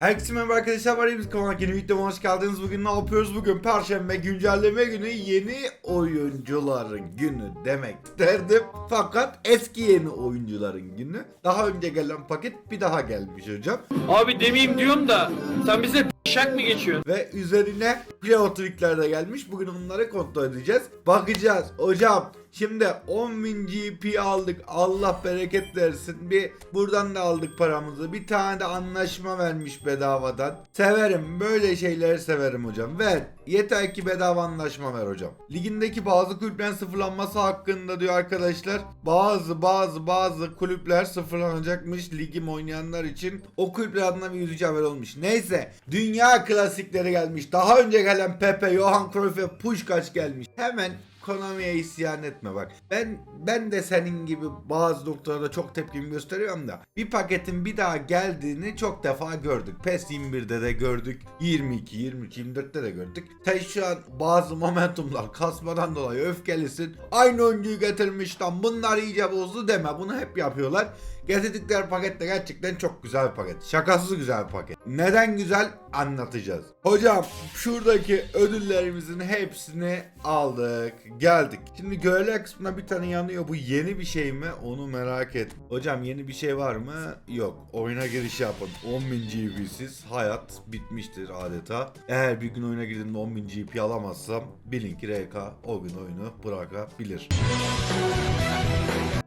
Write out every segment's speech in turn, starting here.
Herkese merhaba arkadaşlar var ya biz kanala yeni videoma hoş geldiniz. Bugün ne yapıyoruz? Bugün Perşembe güncelleme günü yeni oyuncuların günü demek derdim. Fakat eski yeni oyuncuların günü. Daha önce gelen paket bir daha gelmiş hocam. Abi demeyeyim diyorum da sen bize şak mı geçiyorsun? Ve üzerine Pleotrikler de gelmiş. Bugün onları kontrol edeceğiz. Bakacağız. Hocam şimdi 10.000 GP aldık. Allah bereket versin. Bir buradan da aldık paramızı. Bir tane de anlaşma vermiş bedavadan. Severim. Böyle şeyleri severim hocam. Ver. Yeter ki bedava anlaşma ver hocam. Ligindeki bazı kulüplerin sıfırlanması hakkında diyor arkadaşlar. Bazı bazı bazı kulüpler sıfırlanacakmış ligim oynayanlar için. O kulüpler adına bir yüzücü haber olmuş. Neyse. Dünya klasikleri gelmiş. Daha önce gelen Pepe, Johan Cruyff ve Puskás gelmiş. Hemen Konami'ye isyan etme bak. Ben ben de senin gibi bazı noktalarda çok tepkimi gösteriyorum da bir paketin bir daha geldiğini çok defa gördük. PES 21'de de gördük. 22, 23, 24'te de gördük. Sen şu an bazı momentumlar kasmadan dolayı öfkelisin. Aynı oyuncuyu getirmiş lan bunlar iyice bozdu deme. Bunu hep yapıyorlar. Getirdikleri paket de gerçekten çok güzel bir paket. Şakasız güzel bir paket. Neden güzel anlatacağız. Hocam şuradaki ödüllerimizin hepsini aldık. Geldik. Şimdi görevler kısmına bir tane yanıyor. Bu yeni bir şey mi? Onu merak et. Hocam yeni bir şey var mı? Yok. Oyuna giriş yapın. 10.000 GP'siz hayat bitmiştir adeta. Eğer bir gün oyuna girdiğimde 10.000 GP alamazsam bilin ki RK o gün oyunu bırakabilir.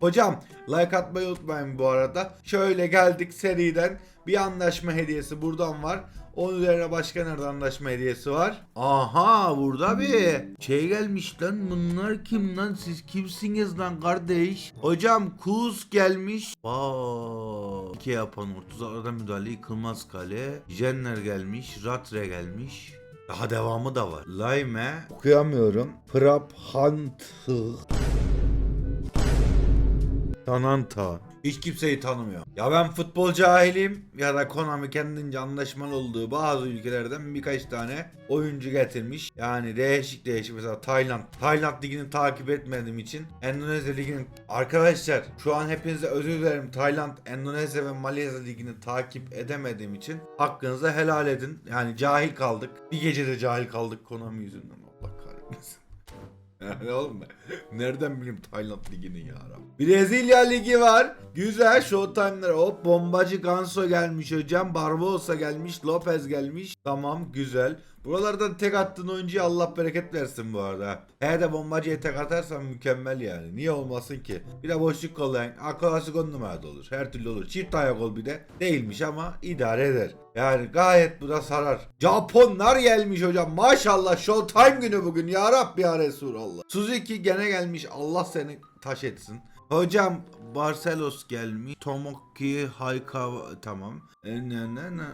Hocam like atmayı unutmayın bu arada. Şöyle geldik seriden bir anlaşma hediyesi buradan var. Onun üzerine başka nerede anlaşma hediyesi var? Aha burada bir şey gelmiş lan bunlar kim lan siz kimsiniz lan kardeş? Hocam Kuz gelmiş. Vaa. İki yapan ortuzlardan müdahale yıkılmaz kale. Jenner gelmiş. Ratre gelmiş. Daha devamı da var. Laime. Okuyamıyorum. Prap Hunt. Tananta. Hiç kimseyi tanımıyor. Ya ben futbol cahilim ya da Konami kendince anlaşmalı olduğu bazı ülkelerden birkaç tane oyuncu getirmiş. Yani değişik değişik mesela Tayland. Tayland ligini takip etmediğim için Endonezya liginin arkadaşlar şu an hepinize özür dilerim. Tayland, Endonezya ve Malezya ligini takip edemediğim için hakkınızı helal edin. Yani cahil kaldık. Bir gecede cahil kaldık Konami yüzünden. Allah kahretmesin. Yani oğlum ben nereden bileyim Tayland ligini ya. Brezilya ligi var. Güzel Showtime'lar. Hop bombacı Ganso gelmiş hocam. Barbosa gelmiş. Lopez gelmiş. Tamam güzel. Buralardan tek attığın oyuncuya Allah bereket versin bu arada. He de bombacıya tek atarsan mükemmel yani. Niye olmasın ki? Bir de boşluk kollayan. Klasik on numarada olur. Her türlü olur. Çift ayak ol bir de. Değilmiş ama idare eder. Yani gayet bu da sarar. Japonlar gelmiş hocam. Maşallah Showtime günü bugün. Ya Rabbi ya Resulallah. Suzuki gene gelmiş. Allah seni taş etsin. Hocam Barcelos gelmiş. Tomoki Haykawa tamam. E,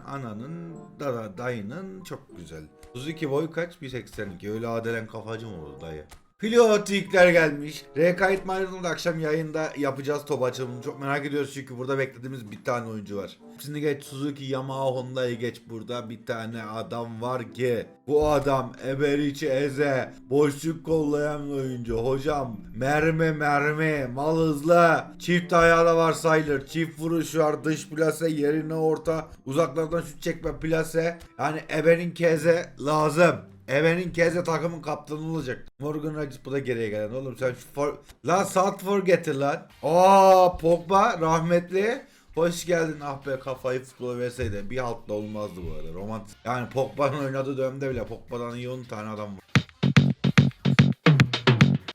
Ananın da, dayının çok güzel. Suzuki boy kaç? 1.82. Öyle adelen kafacı mı olur dayı? Pilotikler gelmiş. Mayron'un da akşam yayında yapacağız top açılımını. Çok merak ediyoruz çünkü burada beklediğimiz bir tane oyuncu var. Şimdi geç Suzuki, Yamaha, Honda'yı geç burada bir tane adam var ki bu adam Eberiç'i eze boşluk kollayan oyuncu. Hocam mermi mermi mal hızlı çift ayağı da var sayılır. Çift vuruş var dış plase yerine orta uzaklardan şut çekme plase. Yani Ebe'nin keze lazım. Evenin keze takımın kaptanı olacak. Morgan Rodgers bu da geriye gelen oğlum sen şu for... Lan Southford getir lan. Aa Pogba rahmetli. Hoş geldin ah be kafayı futbola verseydi bir haltla olmazdı bu arada romantik. Yani Pogba'nın oynadığı dönemde bile Pogba'dan iyi 10 tane adam var.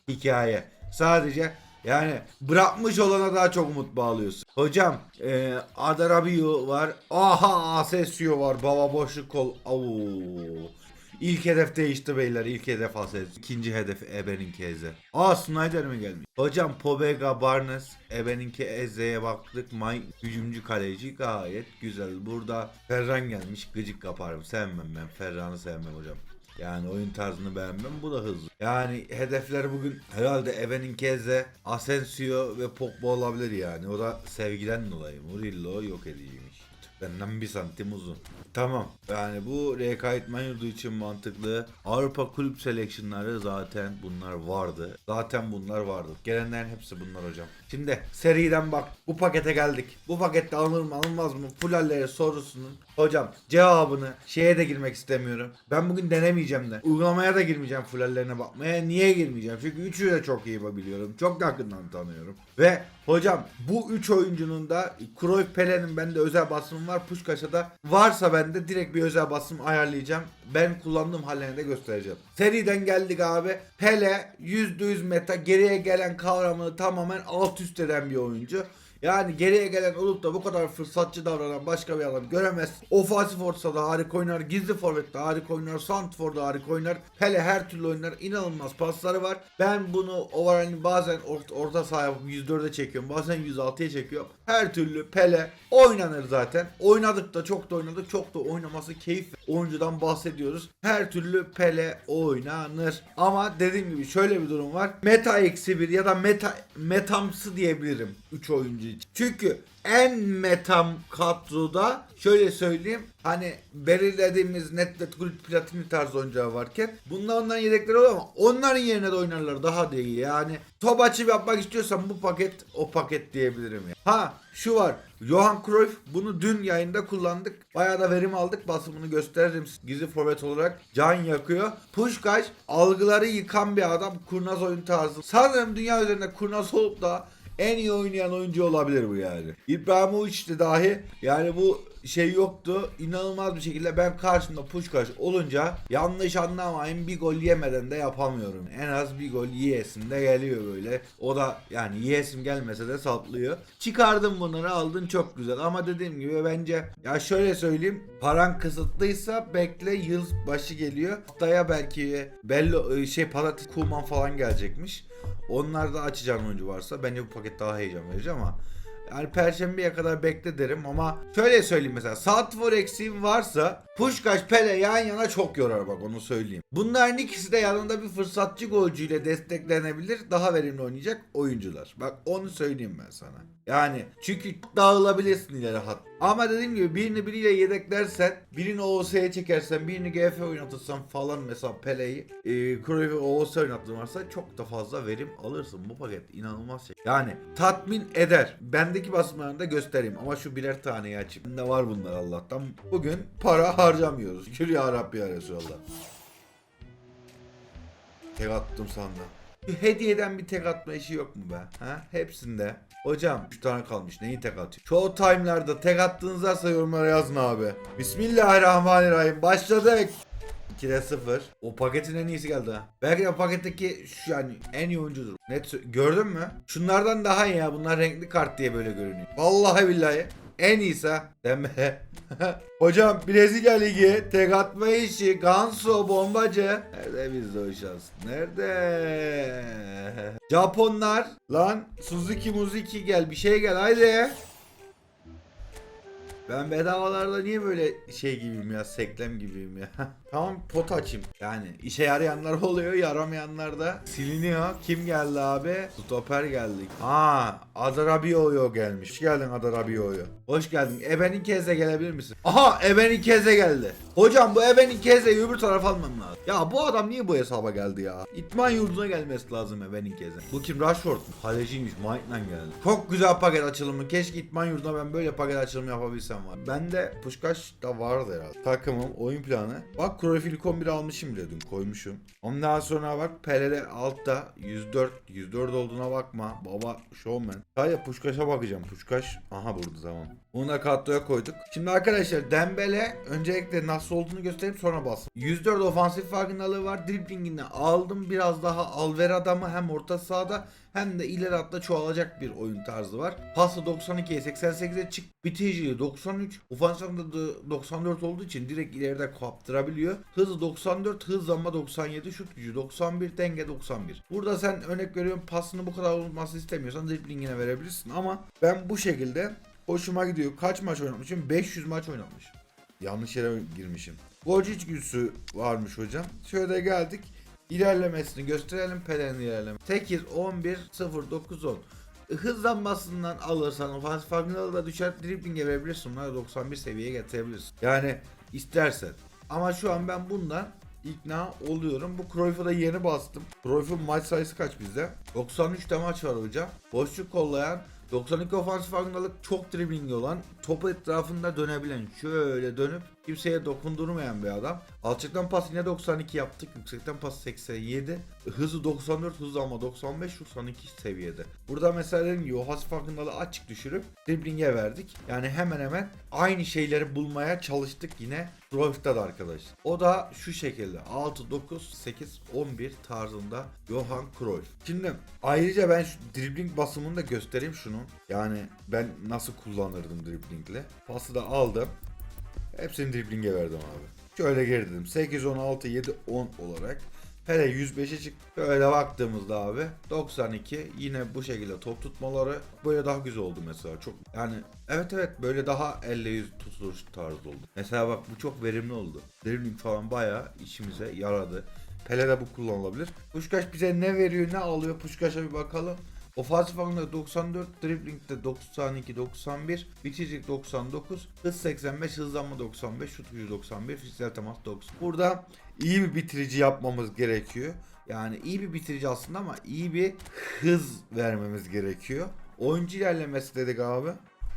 Hikaye. Sadece yani bırakmış olana daha çok umut bağlıyorsun. Hocam e, Adarabio var. Aha Asensio var. Baba boşluk kol. Oo. İlk hedef değişti beyler. İlk hedef Ases. İkinci hedef Ebe'nin Keze. Aa Snyder mi gelmiş? Hocam Pobega Barnes Ebe'ninki Eze'ye baktık. May hücumcu kaleci gayet güzel. Burada Ferran gelmiş. Gıcık kaparım. Sevmem ben. Ferran'ı sevmem hocam. Yani oyun tarzını beğenmem. Bu da hızlı. Yani hedefler bugün herhalde Ebe'nin Keze, Asensio ve Pogba olabilir yani. O da sevgiden dolayı. Murillo yok ediciymiş. Benden bir santim uzun. Tamam. Yani bu rekayet yurdu için mantıklı. Avrupa kulüp seleksiyonları zaten bunlar vardı. Zaten bunlar vardı. Gelenlerin hepsi bunlar hocam. Şimdi seriden bak. Bu pakete geldik. Bu pakette alınır mı alınmaz mı? Fulalleri sorusunun Hocam cevabını şeye de girmek istemiyorum. Ben bugün denemeyeceğim de. Uygulamaya da girmeyeceğim fullerlerine bakmaya. Niye girmeyeceğim? Çünkü üçü de çok iyi biliyorum. Çok yakından tanıyorum. Ve hocam bu üç oyuncunun da Cruyff Pele'nin bende özel basımı var. Puşkaş'a da varsa bende direkt bir özel basım ayarlayacağım. Ben kullandığım hallerini de göstereceğim. Seriden geldik abi. Pele %100 meta geriye gelen kavramını tamamen alt üst eden bir oyuncu. Yani geriye gelen olup da bu kadar fırsatçı davranan başka bir adam göremez. Ofansif orta da harika oynar, gizli forvette harika oynar, santrforda harika oynar. Pele her türlü oynar, inanılmaz pasları var. Ben bunu overall'ini bazen orta, orta sahaya 104'e çekiyorum, bazen 106'ya çekiyorum. Her türlü Pele oynanır zaten. Oynadık da çok da oynadık, çok da oynaması keyif oyuncudan bahsediyoruz. Her türlü Pele oynanır. Ama dediğim gibi şöyle bir durum var. Meta eksi bir ya da meta metamsı diyebilirim 3 oyuncu Çünkü en metam kadroda şöyle söyleyeyim hani belirlediğimiz net net gol platini tarzı oyuncular varken bunlar onların yedekleri oluyor ama onların yerine de oynarlar daha da iyi yani top açıp yapmak istiyorsan bu paket o paket diyebilirim ya. Ha şu var Johan Cruyff bunu dün yayında kullandık. Bayağı da verim aldık. Basımını gösteririm. Gizli forvet olarak can yakıyor. Pushkaş algıları yıkan bir adam. Kurnaz oyun tarzı. Sanırım dünya üzerinde kurnaz olup da en iyi oynayan oyuncu olabilir bu yani. İbrahimovic de dahi yani bu şey yoktu. İnanılmaz bir şekilde ben karşımda Puşkaş olunca yanlış anlamayın bir gol yemeden de yapamıyorum. En az bir gol yiyesim de geliyor böyle. O da yani yiyesim gelmese de saplıyor. Çıkardım bunları aldın çok güzel ama dediğim gibi bence ya şöyle söyleyeyim paran kısıtlıysa bekle yıl başı geliyor. Haftaya belki belli şey patates kuman falan gelecekmiş. Onlar da açacağım oyuncu varsa bence bu paket daha heyecan verici ama yani perşembeye kadar bekle derim ama şöyle söyleyeyim mesela Santrfor eksiğim varsa Puşkaş Pele yan yana çok yorar bak onu söyleyeyim. Bunların ikisi de yanında bir fırsatçı golcüyle desteklenebilir daha verimli oynayacak oyuncular. Bak onu söyleyeyim ben sana. Yani çünkü dağılabilirsin ileri hat. Ama dediğim gibi birini biriyle yedeklersen, birini OOS'ye çekersen, birini GF oynatırsan falan mesela Pele'yi, e, Cruyff'u OOS oynattığın varsa çok da fazla verim alırsın. Bu paket inanılmaz şey. Yani tatmin eder. Bendeki basımlarını da göstereyim ama şu birer taneyi açayım. Bende var bunlar Allah'tan. Bugün para harcamıyoruz. Şükür ya Rabbi ya Resulallah. Tek attım sandım. Hediyeden bir tek atma işi yok mu be? Ha? Hepsinde. Hocam 3 tane kalmış. Neyi tek atıyor? Show time'larda tek attığınız varsa yorumlara yazın abi. Bismillahirrahmanirrahim. Başladık. 2'de 0. O paketin en iyisi geldi. Belki de paketteki şu yani en iyi oyuncudur. Net gördün mü? Şunlardan daha iyi ya. Bunlar renkli kart diye böyle görünüyor. Vallahi billahi. En iyisi ha. Deme. Hocam Brezilya Ligi tek atma işi Ganso bombacı. Nerede bizde o şans? Nerede? Japonlar lan Suzuki Muzuki gel bir şey gel haydi. Ben bedavalarda niye böyle şey gibiyim ya seklem gibiyim ya. tamam pot açayım. Yani işe yarayanlar oluyor yaramayanlar da siliniyor. Kim geldi abi? Stoper geldik. Ha Adarabio'yo gelmiş. Hoş geldin Adarabio'yo. Hoş geldin. Ebenin Keze gelebilir misin? Aha Ebenin Keze geldi. Hocam bu Ebenin Keze'yi öbür tarafa almam lazım. Ya bu adam niye bu hesaba geldi ya? İtman yurduna gelmesi lazım Ebenin Keze. Bu kim Rashford mu? Kaleciymiş. Maitland geldi. Çok güzel paket açılımı. Keşke İtman yurduna ben böyle paket açılımı yapabilsem var. Bende Puşkaş da vardı herhalde. Takımım, oyun planı. Bak Cruyff ilk 11 almışım bile dün koymuşum. Ondan sonra bak Pele'de altta 104. 104 olduğuna bakma. Baba showman. Sadece Puşkaş'a bakacağım. Puşkaş aha burada tamam. Kadroya koyduk. Şimdi arkadaşlar Dembele öncelikle nasıl olduğunu göstereyim sonra bas. 104 ofansif farkındalığı var. Driblingini aldım. Biraz daha alver adamı hem orta sahada hem de ileri hatta çoğalacak bir oyun tarzı var. Pası 92'ye 88'e çık. Biticiliği 93. Ofansifinde de 94 olduğu için direkt ileride kaptırabiliyor. Hızı 94, hızlanma 97, şut gücü 91, denge 91. Burada sen örnek veriyorum pasını bu kadar olması istemiyorsan driblingine verebilirsin ama ben bu şekilde Hoşuma gidiyor. Kaç maç oynatmışım? 500 maç oynatmışım. Yanlış yere girmişim. Golcü içgüdüsü varmış hocam. Şöyle geldik. İlerlemesini gösterelim Pelé'nin ilerleme. 8, 11, 0, 9, 10. Hızlanmasından alırsan ofansif farkındalığı da düşer. Dribling'e verebilirsin. Bunları 91 seviyeye getirebilirsin. Yani istersen. Ama şu an ben bundan ikna oluyorum. Bu Cruyff'a da yeni bastım. Cruyff'un maç sayısı kaç bizde? 93'te maç var hocam. Boşluk kollayan 92 ofansif farkındalık çok driblingi olan, top etrafında dönebilen, şöyle dönüp kimseye dokundurmayan bir adam. Alçaktan pas yine 92 yaptık. Yüksekten pas 87. Hızı 94, hızı ama 95, 92 seviyede. Burada mesela dediğim gibi o farkındalığı açık düşürüp driblinge verdik. Yani hemen hemen aynı şeyleri bulmaya çalıştık yine Cruyff'ta da arkadaşlar. O da şu şekilde 6, 9, 8, 11 tarzında Johan Cruyff. Şimdi ayrıca ben şu dribbling basımını da göstereyim şunu. Yani ben nasıl kullanırdım driblingle. Pası da aldım. Hepsini driblinge verdim abi. Şöyle girdim. 8, 10, 6, 7, 10 olarak. Hele 105'e çık. Böyle baktığımızda abi 92 yine bu şekilde top tutmaları böyle daha güzel oldu mesela. Çok yani evet evet böyle daha elle yüz tutuluş tarzı oldu. Mesela bak bu çok verimli oldu. Dribbling falan bayağı işimize yaradı. Pele'de bu kullanılabilir. Puşkaş bize ne veriyor ne alıyor Puşkaş'a bir bakalım. Ofansif anlamda 94, driblingde 92, 91, bitiricilik 99, hız 85, hızlanma 95, şut gücü 91, fiziksel temas 90. Burada iyi bir bitirici yapmamız gerekiyor. Yani iyi bir bitirici aslında ama iyi bir hız vermemiz gerekiyor. Oyuncu ilerlemesi dedik abi.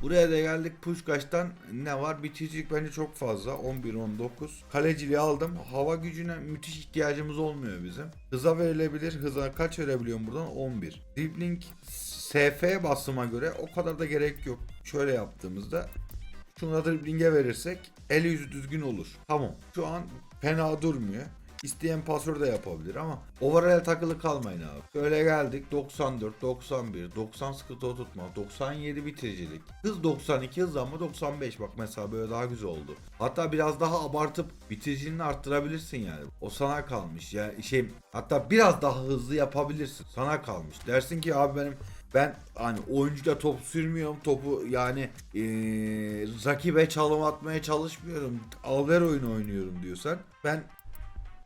Buraya da geldik Puşkaş'tan ne var? Bitiricilik bence çok fazla. 11-19. Kaleciliği aldım. Hava gücüne müthiş ihtiyacımız olmuyor bizim. Hıza verilebilir. Hıza kaç verebiliyorum buradan? 11. Dribbling SF basıma göre o kadar da gerek yok. Şöyle yaptığımızda şunu da dribbling'e verirsek el yüzü düzgün olur. Tamam. Şu an fena durmuyor. İsteyen pasör de yapabilir ama overall'e takılı kalmayın abi. Şöyle geldik 94, 91, 90 sıkı top tutma, 97 bitiricilik. Hız 92, hızlanma 95 bak mesela böyle daha güzel oldu. Hatta biraz daha abartıp bitiriciliğini arttırabilirsin yani. O sana kalmış. Yani şey hatta biraz daha hızlı yapabilirsin. Sana kalmış. Dersin ki abi benim ben hani oyuncuda top sürmüyorum topu yani eee rakibe çalım atmaya çalışmıyorum alver oyunu oynuyorum diyorsan ben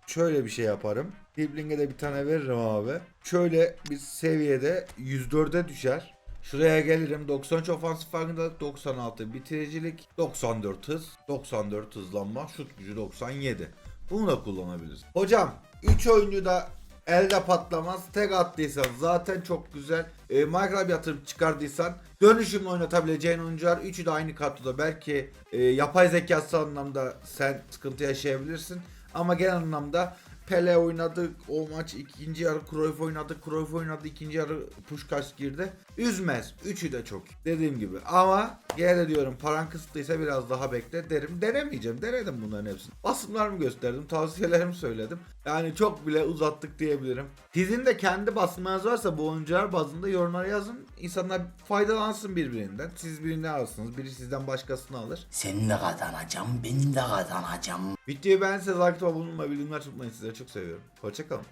şöyle bir şey yaparım. Dribling'e de bir tane veririm abi. Şöyle bir seviyede 104'e düşer. Şuraya gelirim 93 ofansif farkındalık 96 bitiricilik 94 hız 94 hızlanma şut gücü 97 bunu da kullanabiliriz. Hocam 3 oyuncu da elde patlamaz tek attıysan zaten çok güzel e, Minecraft yatırım çıkardıysan dönüşümle oynatabileceğin oyuncular üçü de aynı kadroda belki e, yapay zekası anlamda sen sıkıntı yaşayabilirsin ama genel anlamda Pele oynadı o maç ikinci yarı Cruyff oynadı Cruyff oynadı ikinci yarı Puskás girdi. Üzmez üçü de çok dediğim gibi. Ama gene de diyorum paran kısıtlıysa biraz daha bekle derim. Denemeyeceğim denedim bunların hepsini. Basımlarımı gösterdim tavsiyelerimi söyledim. Yani çok bile uzattık diyebilirim. Sizin de kendi basımlarınız varsa bu oyuncular bazında yorumlara yazın. İnsanlar faydalansın birbirinden. Siz birini alırsınız biri sizden başkasını alır. Sen de kazanacağım, ben de kazanacağım. Videoyu beğendiyseniz like atmayı bulunmayı bildirimler tutmayı 저축세율, 벌칙금.